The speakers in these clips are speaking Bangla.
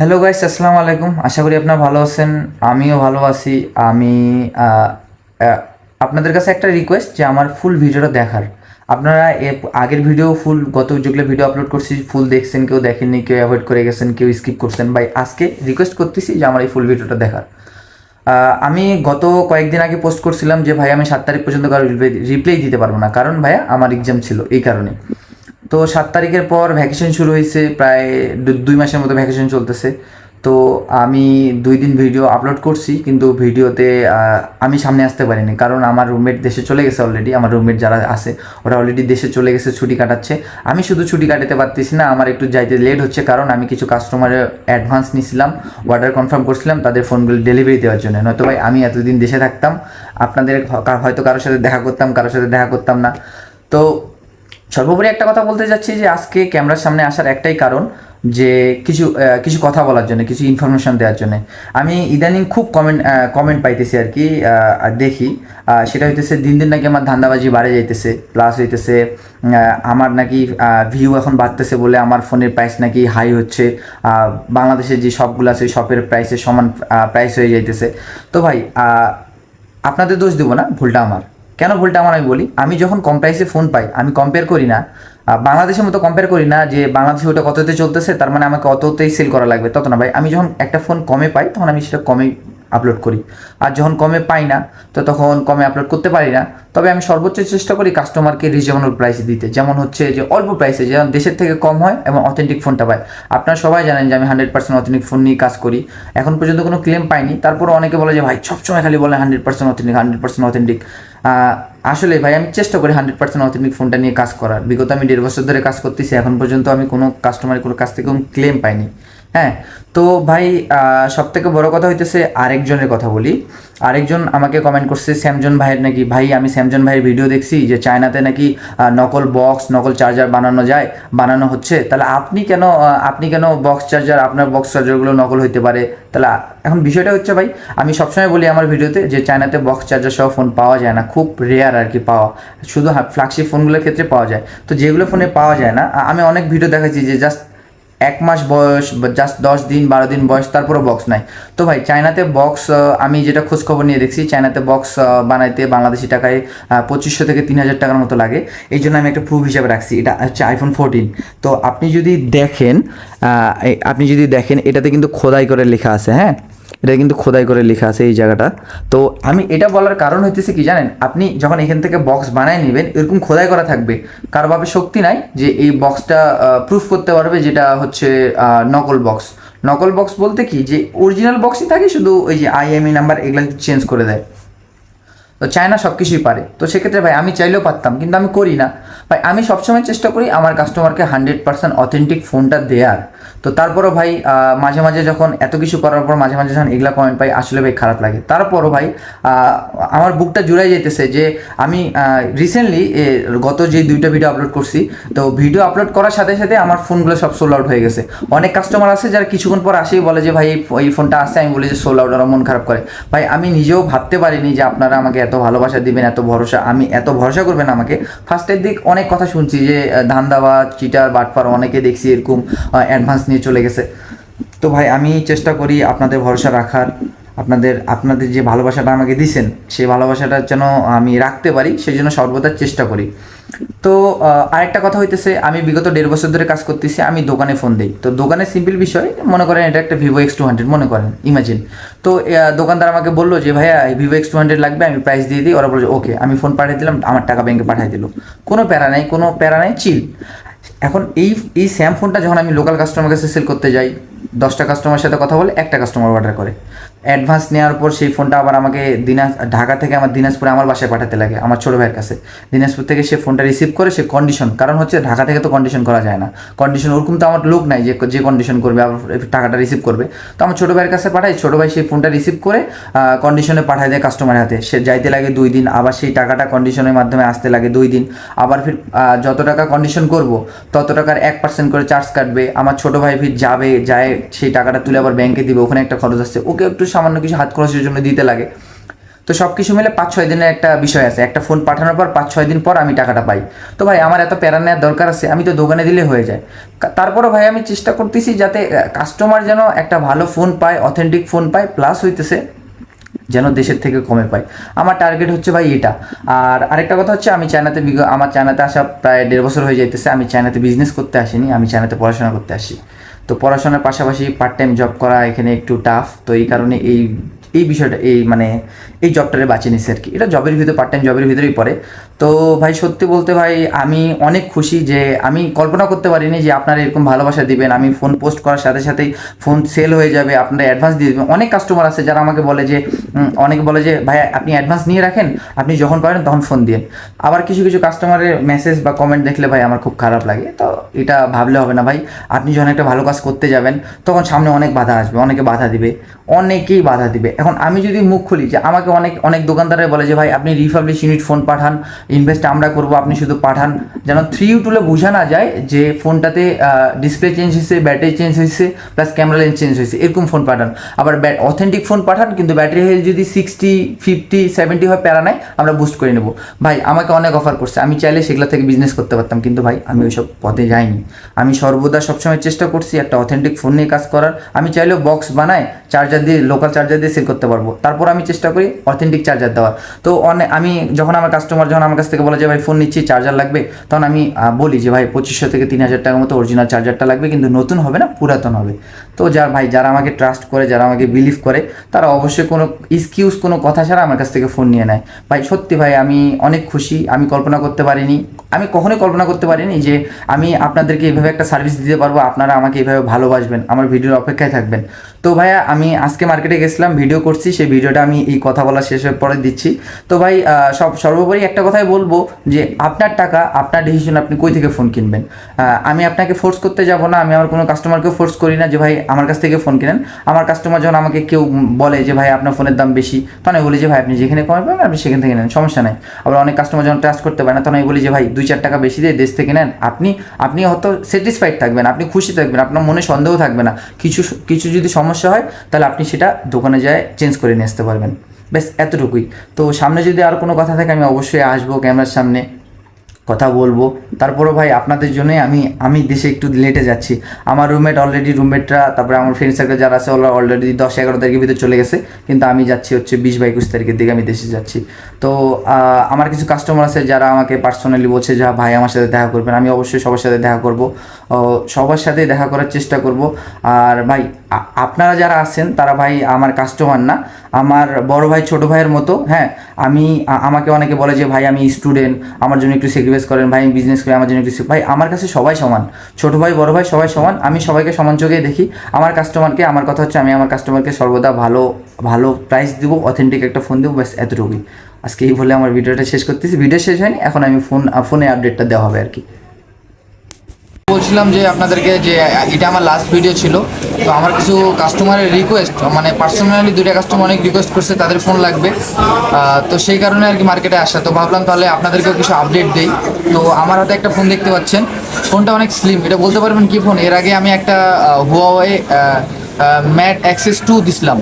হ্যালো গাইস আসসালামু আলাইকুম। আশা করি আপনারা ভালো আছেন, আমিও ভালো আছি। আমি আপনাদের কাছে একটা রিকোয়েস্ট যে আমার ফুল ভিডিওটা দেখার। আপনারা আগের ভিডিও ফুল গত যেগুলো ভিডিও আপলোড করছি ফুল দেখছেন, কেউ দেখেননি, কেউ অ্যাভয়েড করে গেছেন, কেউ স্কিপ করছেন, ভাই, আজকে রিকোয়েস্ট করতেছি যে আমার এই ফুল ভিডিওটা দেখার। আমি গত কয়েকদিন আগে পোস্ট করছিলাম যে, ভাই, আমি সাত তারিখ পর্যন্ত কারও রিপ্লাই দিতে পারব না। কারণ, ভাইয়া, আমার এক্সাম ছিল, এই কারণে তো সাত তারিখের পর ভ্যাকেশন শুরু হয়েছে, প্রায় দুই মাসের মতো ভ্যাকেশন চলতেছে। তো আমি দুই দিন ভিডিও আপলোড করছি, কিন্তু ভিডিওতে আমি সামনে আসতে পারিনি, কারণ আমার রুমমেট দেশে চলে গেছে অলরেডি আমার রুমমেট যারা আছে, ওরা অলরেডি দেশে চলে গেছে, ছুটি কাটাচ্ছে। আমি শুধু ছুটি কাটাতে পারতেছি না, আমার একটু যাইতে লেট হচ্ছে, কারণ আমি কিছু কাস্টমারের অ্যাডভান্স নিয়েছিলাম অর্ডার কনফার্ম করছিলাম, তাদের ফোনগুলো ডেলিভারি দেওয়ার জন্য। নয়তো ভাই, আমি এতদিন দেশে থাকতাম, আপনাদের হয়তো কারোর সাথে দেখা করতাম, কারোর সাথে দেখা করতাম না। তো সর্বোপরি একটা কথা বলতে যাচ্ছি যে আজকে ক্যামেরার সামনে আসার একটাই কারণ যে কিছু কিছু কথা বলার জন্য, কিছু ইনফরমেশন দেওয়ার জন্য। আমি ইদানিং খুব কমেন্ট কমেন্ট পাইতেছি আর কি দেখি। সেটা হইতেছে দিন দিন নাকি আমার ধান্দাবাজি বাড়ে যাইতেছে প্লাস হইতেছে আমার নাকি ভিউ এখন বাড়তেছে বলে আমার ফোনের প্রাইস নাকি হাই হচ্ছে। বাংলাদেশের যে শপগুলো আছে শপের প্রাইসের সমান প্রাইস হয়ে যাইতেছে। তো ভাই আপনাদের দোষ দেবো না, ভুলটা আমার। কেন ভুলটা আমার আমি বলি? আমি যখন কম প্রাইসে ফোন পাই, আমি কম্পেয়ার করি না বাংলাদেশের মতো কম্পেয়ার করি না যে বাংলাদেশে ওটা কততে চলতেছে, তার মানে আমাকে অততেই সেল করা লাগবে, তত না। ভাই, আমি যখন একটা ফোন কমে পাই, তখন আমি সেটা কমে আপলোড করি। আর যখন কমে পাই না, তো তখন কমে আপলোড করতে পারি না। তবে আমি সর্বোচ্চ চেষ্টা করি কাস্টমারকে রিজনেবল প্রাইসে দিতে। যেমন হচ্ছে যে, অল্প প্রাইসে যেমন দেশের থেকে কম হয় এবং অথেন্টিক ফোনটা পায়। আপনারা সবাই জানেন যে, আমি হান্ড্রেড পার্সেন্ট অথেন্টিক ফোন নিয়ে কাজ করি। এখন পর্যন্ত কোনো ক্লেম পাইনি। তারপরে অনেকে বলে যে, ভাই, সবসময় খালি বলে hundred percent authentic hundred percent authentic আসলে ভাই, আমি চেষ্টা করি হান্ড্রেড পার্সেন্ট অথেন্টিক ফোনটা নিয়ে কাজ করার। বিগত আমি দেড় বছর ধরে কাজ করতেছি। এখন পর্যন্ত আমি কোনো কাস্টমারের কোনো কাছ থেকে কোনো ক্লেম পাইনি। হ্যাঁ তো ভাই সব থেকে বড় কথা হইতেছে আরেকজনের কথা বলি। আরেকজন আমাকে কমেন্ট করছে স্যামজন ভাইয়ের নাকি? ভাই, আমি স্যামজন ভাইয়ের ভিডিও দেখছি যে চায়নাতে নাকি নকল বক্স নকল চার্জার বানানো যায়, বানানো হচ্ছে। তাহলে আপনি কেন আপনি কেন বক্স চার্জার আপনার বক্স চার্জারগুলো নকল হইতে পারে? তাহলে এখন বিষয়টা হচ্ছে ভাই, আমি সবসময় বলি আমার ভিডিওতে যে চায়নাতে বক্স চার্জার সহ ফোন পাওয়া যায় না, খুব রেয়ার আর কি পাওয়া। শুধু ফ্ল্যাগশিপ ফোনগুলোর ক্ষেত্রে পাওয়া যায়। তো যেগুলো ফোনে পাওয়া যায় না আমি অনেক ভিডিও দেখাচ্ছি যে জাস্ট এক মাস বয়স জাস্ট দশ দিন, বারো দিন বয়স তারপরে বক্স নাই। তো ভাই, চায়নাতে বক্স আমি যেটা খোঁজখবর নিয়ে দেখছি, চায়নাতে বক্স বানাইতে বাংলাদেশি টাকায় পঁচিশশো থেকে তিন হাজার টাকার মতো লাগে। এই জন্য আমি একটা প্রুফ হিসাবে রাখছি। এটা হচ্ছে আইফোন ফোরটিন তো আপনি যদি দেখেন আপনি যদি দেখেন, এটাতে কিন্তু খোদাই করে লেখা আছে হ্যাঁ? এটা কিন্তু খোদাই করে লেখা আছে এই জায়গাটা। তো আমি এটা বলার কারণ হইতেছে কি জানেন? আপনি যখন এখান থেকে বক্স বানায় নেবেন, এরকম খোদাই করা থাকবে। কারও ভাবে শক্তি নাই যে এই বক্সটা প্রুফ করতে পারবে যেটা হচ্ছে নকল বক্স নকল বক্স বলতে কি? যে অরিজিনাল বক্সই থাকে, শুধু ওই যে আইএমই নাম্বার এগুলো চেঞ্জ করে দেয়। তো চায়না সব কিছুই পারে। তো সেক্ষেত্রে ভাই আমি চাইলেও পারতাম, কিন্তু আমি করি না। ভাই, আমি সবসময় চেষ্টা করি আমার কাস্টমারকে হান্ড্রেড পার্সেন্ট অথেন্টিক ফোনটা দেওয়ার তো তারপরও ভাই মাঝে মাঝে যখন এত কিছু করার পর মাঝে মাঝে যখন এগুলা কমেন্ট পাই, আসলে ভাই খারাপ লাগে। তারপরও ভাই আমার বুকটা জুড়াই যেতেছে যে আমি রিসেন্টলি গত যে দুইটা ভিডিও আপলোড করছি, তো ভিডিও আপলোড করার সাথে সাথে আমার ফোনগুলো সব সোল আউট হয়ে গেছে। অনেক কাস্টমার আছে যারা কিছুক্ষণ পর আসেই বলে যে, ভাই, এই ফোনটা আসছে। আমি বলি যে সোল আউট ওরা মন খারাপ করে। ভাই, আমি নিজেও ভাবতে পারিনি যে আপনারা আমাকে এত ভালোবাসা দিবেন, এত ভরসা, আমি এত ভরসা করবেন আমাকে। ফার্স্টের দিক অনেক কথা শুনছি যে ধান্দাবাজ চিটার, বাটপার অনেকে দেখছি এরকম অ্যাডভান্স নিয়ে চলে গেছে। তো ভাই, আমি চেষ্টা করি আপনাদের ভরসা রাখার। আপনাদের আপনাদের যে ভালোবাসাটা আমাকে দিছেন, সেই ভালোবাসাটা যেন আমি রাখতে পারি, সেই জন্য সর্বদা চেষ্টা করি। তো আরেকটা কথা হইতেছে, আমি বিগত দেড় বছর ধরে কাজ করতেছি, আমি দোকানে ফোন দিই। তো দোকানে সিম্পল বিষয়, মনে করেন এটা একটা ভিভো এক্স টু হান্ড্রেড মনে করেন ইমাজিন তো দোকানদার আমাকে বলল যে, ভাইয়া ভিভো এক্স টু হান্ড্রেড লাগবে, আমি প্রাইস দিয়ে দিই। ওরা বলছে ওকে আমি ফোন পাঠিয়ে দিলাম, আমার টাকা ব্যাংকে পাঠিয়ে দিল। কোনো প্যারা নাই, কোনো প্যারা নাই চিল এখন এই এই স্যাম ফোনটা যখন আমি লোকাল কাস্টমার কাছে সেল করতে যাই দশটা কাস্টমারের সাথে কথা বলে একটা কাস্টমার অর্ডার করে। অ্যাডভান্স নেওয়ার পর সেই ফোনটা আবার আমাকে দিনাজ ঢাকা থেকে আমার দিনাজপুরে আমার বাসায় পাঠাতে লাগে, আমার ছোটো ভাইয়ের কাছে। দিনাজপুর থেকে সে ফোনটা রিসিভ করে, সে কন্ডিশন কারণ হচ্ছে ঢাকা থেকে তো কন্ডিশন করা যায় না। কন্ডিশন ওরকম তো আমার লোক নাই যে যে কন্ডিশন করবে, আবার টাকাটা রিসিভ করবে। তো আমার ছোটো ভাইয়ের কাছে পাঠাই, ছোটো ভাই সেই ফোনটা রিসিভ করে কন্ডিশনে পাঠায় দেয় কাস্টমারের হাতে। সে যাইতে লাগে দুই দিন, আবার সেই টাকাটা কন্ডিশনের মাধ্যমে আসতে লাগে দুই দিন। আবার ফির যত টাকা কন্ডিশন করব, তত টাকার এক পার্সেন্ট করে চার্জ কাটবে, আমার ছোটো ভাই ফির যাবে, যায় সেই টাকাটা তুলে আবার ব্যাংকে দিবে, ওখানে একটা খরচ আসছে। ওকে একটু সামান্য কিছু হাত খরচের জন্য দিতে লাগে। তো সব কিছু মিলে পাঁচ ছয় দিনের একটা বিষয় আছে। একটা ফোন পাঠানোর পর পাঁচ ছয় দিন পর আমি টাকাটা পাই। তো ভাই, আমার এত প্যারা নেওয়ার দরকার আছে, আমি তো দোকানে দিলে হয়ে যায়। তারপরও ভাই, আমি চেষ্টা করতেছি যাতে কাস্টমার যেন একটা ভালো ফোন পায় অথেন্টিক ফোন পায় প্লাস হইতেছে যেন দেশের থেকে কমে পাই আমার টার্গেট হচ্ছে ভাই এটা। আর আরেকটা কথা হচ্ছে, আমি চায়নাতে আমার চায়নাতে আসা প্রায় দেড় বছর হয়ে যাইতেছে, আমি চায়নাতে বিজনেস করতে আসিনি, আমি চায়নাতে পড়াশোনা করতে আসি। তো পড়াশোনার পাশাপাশি পার্ট টাইম জব করা এখানে একটু টাফ তো এই কারণে এই এই বিষয়টা, এই মানে এই জবটারে বাঁচিয়ে নিছে আর কি। এটা জবের ভিতরে পার্ট টাইম জবের ভিতরেই পড়ে। তো ভাই, সত্যি বলতে ভাই, আমি অনেক খুশি যে আমি কল্পনা করতে পারিনি যে আপনারা এরকম ভালোবাসা দিবেন। আমি ফোন পোস্ট করার সাথে সাথেই ফোন সেল হয়ে যাবে, আপনারা অ্যাডভান্স দিয়ে দেবেন। অনেক কাস্টমার আছে যারা আমাকে বলে যে অনেকে বলে যে ভাই আপনি অ্যাডভান্স নিয়ে রাখেন, আপনি যখন পারেন তখন ফোন দিন আবার কিছু কিছু কাস্টমারের মেসেজ বা কমেন্ট দেখলে ভাই আমার খুব খারাপ লাগে। তো এটা ভাবলে হবে না ভাই। আপনি যখন একটা ভালো কাজ করতে যাবেন, তখন সামনে অনেক বাধা আসবে, অনেকে বাধা দিবে, অনেকেই বাধা দিবে। এখন আমি যদি মুখ খুলি যে আমাকে অনেক অনেক দোকানদারে বলে যে, ভাই, আপনি রিফাবলিশ ইউনিট ফোন পাঠান ইনভেস্ট আমরা করব, আপনি শুধু পাঠান। যেন থ্রি ইউ টুলে বোঝা না যায় যে ফোনটাতে ডিসপ্লে চেঞ্জ হয়েছে ব্যাটারি চেঞ্জ হয়েছে প্লাস ক্যামেরা লেন্স চেঞ্জ হয়েছে, এরকম ফোন পাঠান। আবার অথেন্টিক ফোন পাঠান, কিন্তু ব্যাটারি হেলথ যদি সিক্সটি ফিফটি সেভেন্টি হয় প্যারা নেয়, আমরা বুস্ট করে নেব। ভাই, আমাকে অনেক অফার করছে। আমি চাইলে সেগুলো থেকে বিজনেস করতে পারতাম, কিন্তু ভাই, আমি ওইসব পথে যাইনি। আমি সর্বদা সবসময় চেষ্টা করছি একটা অথেন্টিক ফোন নিয়ে কাজ করার। আমি চাইলেও বক্স বানায় চার্জার দিয়ে লোকাল চার্জার দিয়ে সেল করতে পারব। তারপর আমি চেষ্টা করি অথেন্টিক চার্জার দেওয়ার। তো অনেক আমি যখন আমার কাস্টমার যখন আমার কাছ থেকে বলে যে, ভাই ফোন নিচ্ছি চার্জার লাগবে, তখন আমি বলি যে, ভাই, পঁচিশশো থেকে তিন হাজার টাকার মতো অরিজিনাল চার্জারটা লাগবে, কিন্তু নতুন হবে না, পুরাতন হবে। তো যার ভাই, যারা আমাকে ট্রাস্ট করে, যারা আমাকে বিলিভ করে, তারা অবশ্যই কোনো এক্সকিউজ কোনো কথা ছাড়া আমার কাছ থেকে ফোন নিয়ে নেয়। ভাই, সত্যি ভাই, আমি অনেক খুশি, আমি কল্পনা করতে পারিনি, আমি কখনোই কল্পনা করতে পারিনি যে, আমি আপনাদেরকে এইভাবে একটা সার্ভিস দিতে পারব, আপনারা আমাকে এইভাবে ভালোবাসবেন, আমার ভিডিওর অপেক্ষায় থাকবেন। তো ভাইয়া, আমি আজকে মার্কেটে গেছিলাম ভিডিও করছি, সেই ভিডিওটা আমি এই কথা বলা শেষের পরে দিচ্ছি। তো ভাই সব, সর্বোপরি একটা কথাই বলব যে, আপনার টাকা, আপনার ডিসিশন আপনি কই থেকে ফোন কিনবেন? আমি আপনাকে ফোর্স করতে যাব না, আমি আমার কোনো কাস্টমারকে ফোর্স করি না যে, ভাই, আমার কাছ থেকে ফোন কিনেন। আমার কাস্টমার যখন আমাকে কেউ বলে যে, ভাই, আপনার ফোনের দাম বেশি তখন আমি বলি যে, ভাই, আপনি যেখানে কমে পাবেন আপনি সেখান থেকে নেন, সমস্যা নাই। আবার অনেক কাস্টমার যখন ট্রাস্ট করতে পারে না, তখন আমি বলি যে, ভাই, দুই চার টাকা বেশি দিয়ে দেশ থেকে নেন। আপনি আপনি হয়তো স্যাটিসফাইড থাকবেন, আপনি খুশি থাকবেন, আপনার মনে সন্দেহ থাকবে না। কিছু কিছু যদি সমস্যা হয়, তাহলে আপনি সেটা দোকানে যায় চেঞ্জ করে নিয়ে আসতে পারবেন। ব্যাস, এতটুকুই। তো সামনে যদি আর কোনো কথা থাকে, আমি অবশ্যই আসব ক্যামেরার সামনে, কথা বলব। তারপরও ভাই, আপনাদের জন্যই আমি আমি দেশে একটু লেটে যাচ্ছি। আমার রুমমেট অলরেডি রুমমেটরা তারপরে আমার ফ্রেন্ড সার্কেল যারা আছে, ওরা অলরেডি দশ, এগারো তারিখের ভিতরে চলে গেছে। কিন্তু আমি যাচ্ছি হচ্ছে বিশ বা একুশ তারিখের দিকে, আমি দেশে যাচ্ছি। তো আমার কিছু কাস্টমার আছে যারা আমাকে পার্সোনালি বলছে যা ভাই, আমার সাথে দেখা করবেন। আমি অবশ্যই সবার সাথে দেখা করব। সবার সাথে দেখা করার চেষ্টা করব। আর ভাই আপনারা যারা আছেন, তারা ভাই আমার কাস্টমার না। আমার বড় ভাই, ছোট ভাইয়ের মতো হ্যাঁ আমি আমাকে অনেকে বলে যে, ভাই, আমি স্টুডেন্ট আমার জন্য একটু স্যাক্রিফাইস করেন, ভাই, আমি বিজনেস করি, আমার জন্য একটু ভাই, আমার কাছে সবাই সমান। ছোট ভাই, বড় ভাই, সবাই সমান। আমি সবাইকে সমান চোখে দেখি। আমার কাস্টমারকে আমার কথা হচ্ছে, আমি আমার কাস্টমারকে সর্বদা ভালো ভালো প্রাইস দেবো অথেন্টিক একটা ফোন দেবো, ব্যাস, এতটুকুই। আজকে এই বলে আমার ভিডিওটা শেষ করতেছি। ভিডিও শেষ হয়নি, এখন আমি ফোন ফোনে আপডেটটা দেওয়া হবে আর কি। বলছিলাম যে আপনাদেরকে যে, এটা আমার লাস্ট ভিডিও ছিল। তো আমার কিছু কাস্টমারের রিকোয়েস্ট মানে পার্সোনালি দুইটা কাস্টমার অনেক রিকোয়েস্ট করছে, তাদের ফোন লাগবে। তো সেই কারণে আর কি মার্কেটে আসা। তো ভাবলাম তাহলে আপনাদেরকেও কিছু আপডেট দেই। তো আমার হাতে একটা ফোন দেখতে পাচ্ছেন। ফোনটা অনেক স্লিম এটা বলতে পারবেন কি ফোন এর আগে আমি একটা হুয়াওয়ে ম্যাট অ্যাক্সেস টু দিছিলাম।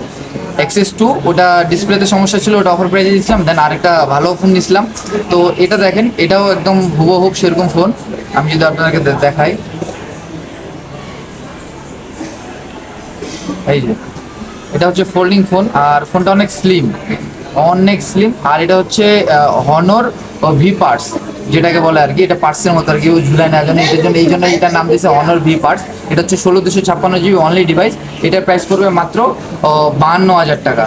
অ্যাক্সেস টু ওটা ডিসপ্লেতে সমস্যা ছিল, ওটা অফার প্রাইজে দিয়েছিলাম দেন আরেকটা ভালো ফোন নিয়েছিলাম তো এটা দেখেন, এটাও একদম হুবহুব সেরকম ফোন আমি যদি আপনাকে দেখাই। এই যে, এটা হচ্ছে ফোল্ডিং ফোন আর ফোনটা অনেক স্লিম অনেক স্লিম আর এটা হচ্ছে হনর ভি পার্টস যেটাকে বলে আর কি, এটা পার্টসের মতো আর কি ওই ঝুলাই না জন্য, এটার জন্য, এই জন্য এটার নাম দিয়েছে অনর ভি পার্টস এটা হচ্ছে ষোলো দুশো ছাপ্পান্ন জিবি অনলি ডিভাইস এটার প্রাইস পড়বে মাত্র বাহান্ন হাজার টাকা।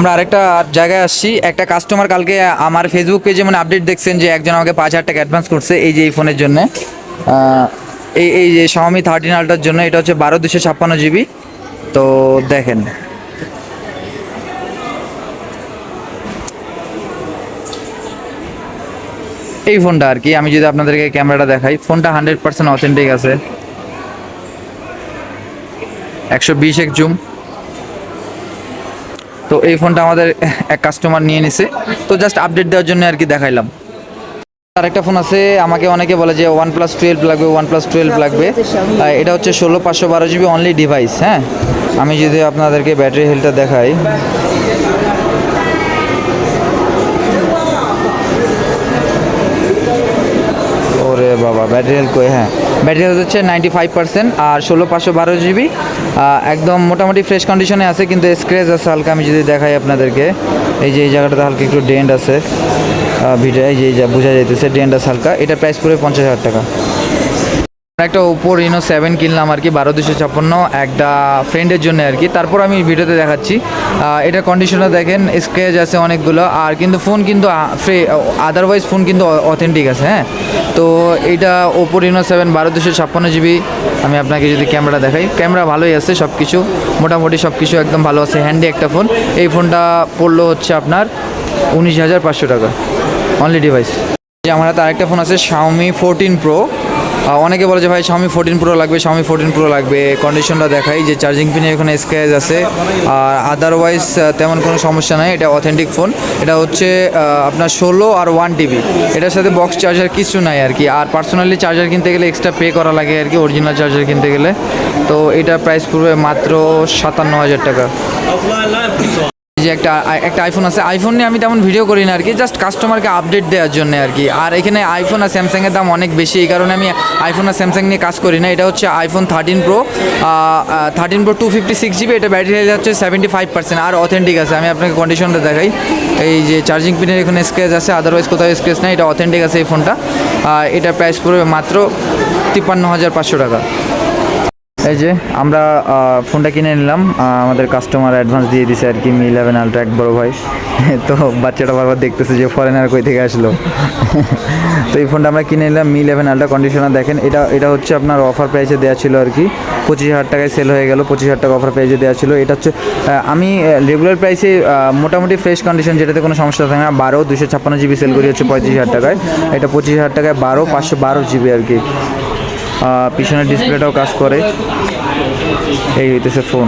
আমরা আরেকটা জায়গায় আসছি। একটা কাস্টমার কালকে আমার ফেসবুক পেজে মানে আপডেট দেখছেন যে একজন আমাকে পাঁচ হাজার টাকা অ্যাডভান্স করছে এই যে এই ফোনের জন্য। এই এই যে Xiaomi থার্টিন আলটার জন্য, এটা হচ্ছে বারো দুশো ছাপ্পান্ন জিবি তো দেখেন। এই ফোনটা আর কি, আমি যদি আপনাদেরকে ক্যামেরাটা দেখাই ফোনটা হান্ড্রেড পার্সেন্ট অথেন্টিক আছে। একশো বিশ এক জুম তো এই ফোনটা আমাদের এক কাস্টমার নিয়ে নিছে। তো জাস্ট আপডেট দেওয়ার জন্য আর কি দেখাইলাম। আর একটা ফোন আছে, আমাকে অনেকে বলে যে ওয়ান প্লাস টুয়েলভ লাগবে ওয়ান প্লাস টুয়েলভ লাগবে এটা হচ্ছে ষোলো পাঁচশো বারো জিবি অনলি ডিভাইস হ্যাঁ? আমি যদি আপনাদেরকে ব্যাটারি হেলটা দেখাই। ওরে বাবা ব্যাটারি হেল কই হ্যাঁ? ব্যাটারি হেল হচ্ছে নাইনটি ফাইভ পার্সেন্ট আর ষোলো পাঁচশো বারো জিবি একদম মোটামুটি ফ্রেশ কন্ডিশনে আছে, কিন্তু স্ক্রেচ আছে হালকা। আমি যদি দেখাই আপনাদেরকে, এই যে এই জায়গাটাতে হালকা একটু ডেন্ট আছে ভিডিও এই যে বোঝা যাইতেছে ডেন্ট আছে হালকা। এটা প্রাইস পড়বে পঞ্চাশ হাজার টাকা। একটা ওপো রিনো সেভেন কিনলাম আর কি, বারো দুশো ছাপ্পান্ন, একটা ফ্রেন্ডের জন্য আর কি। তারপর আমি ভিডিওতে দেখাচ্ছি। এটা কন্ডিশনটা দেখেন স্ক্র্যাচ আছে অনেকগুলো। আর কিন্তু ফোন কিন্তু ফ্রে আদারওয়াইজ ফোন কিন্তু অথেন্টিক আছে হ্যাঁ? তো এইটা ওপো রিনো সেভেন বারো দুশো ছাপ্পান্ন জিবি আমি আপনাকে যদি ক্যামেরা দেখাই, ক্যামেরা ভালোই আছে সব কিছু মোটামুটি সব কিছু একদম ভালো আছে হ্যান্ডি একটা ফোন এই ফোনটা পড়ল হচ্ছে আপনার উনিশ হাজার পাঁচশো টাকা। অনলি ডিভাইস আমার হাতে আরেকটা ফোন আছে শাওমি ফোরটিন প্রো অনেকে বলে যে ভাই স্বামী ফোরটিন প্রো লাগবে স্বামী ফোরটিন প্রো লাগবে। কন্ডিশনটা দেখাই যে চার্জিং পিনে এখানে স্ক্র্যাচ আছে। আর আদারওয়াইজ তেমন কোনো সমস্যা নাই, এটা অথেন্টিক ফোন এটা হচ্ছে আপনার ষোলো আর ওয়ান টিবি এটার সাথে বক্স চার্জার কিছু নাই আর কি। আর পার্সোনালি চার্জার কিনতে গেলে এক্সট্রা পে করা লাগে আর কি অরিজিনাল চার্জার কিনতে গেলে। তো এটা প্রাইস পড়বে মাত্র সাতান্ন হাজার টাকা। যে একটা একটা আইফোন আছে। আইফোন নিয়ে আমি তেমন ভিডিও করি না আর কি জাস্ট কাস্টমারকে আপডেট দেওয়ার জন্য আর কি। আর এখানে আইফোন আর স্যামসাংয়ের দাম অনেক বেশি, এই কারণে আমি আইফোন আর স্যামসাং নিয়ে কাজ করি না। এটা হচ্ছে iPhone thirteen pro thirteen pro two fifty six GB এটা ব্যাটারি হেলথ হচ্ছে সেভেন্টি ফাইভ পার্সেন্ট আর অথেন্টিক আছে, আমি আপনাকে কন্ডিশনটা দেখাই। এই যে চার্জিং পিনের এখানে স্ক্রেচ আছে আদারওয়াইজ কোথাও স্ক্রেচ নেই, এটা অথেন্টিক আছে এই ফোনটা এটা প্রাইস পড়বে মাত্র তিপ্পান্ন হাজার পাঁচশো টাকা। এই যে, আমরা ফোনটা কিনে নিলাম। আমাদের কাস্টমার অ্যাডভান্স দিয়ে দিছে আর কি মি ইলেভেন আলট্রা এক বড় ভাই। তো বাচ্চাটা বারবার দেখতেছে যে ফরেনার কই থেকে আসলো। তো এই ফোনটা আমরা কিনে নিলাম মি ইলেভেন আলট্রা কন্ডিশনার দেখেন। এটা এটা হচ্ছে আপনার অফার প্রাইসে দেওয়া ছিল আর কি। পঁচিশ হাজার টাকায় সেল হয়ে গেল, পঁচিশ হাজার টাকা অফার প্রাইসে দেওয়া ছিল। এটা হচ্ছে আমি রেগুলার প্রাইসে মোটামুটি ফ্রেশ কন্ডিশন যেটাতে কোনো সমস্যা থাকে না, বারো দুশো ছাপ্পান্ন জিবি সেল করি হচ্ছে পঁয়ত্রিশ হাজার টাকায়। এটা পঁচিশ হাজার টাকায় বারো, পাঁচশো বারো জিবি আর কি। পিছনের ডিসপ্লেটাও কাজ করে। এই হইতেছে ফোন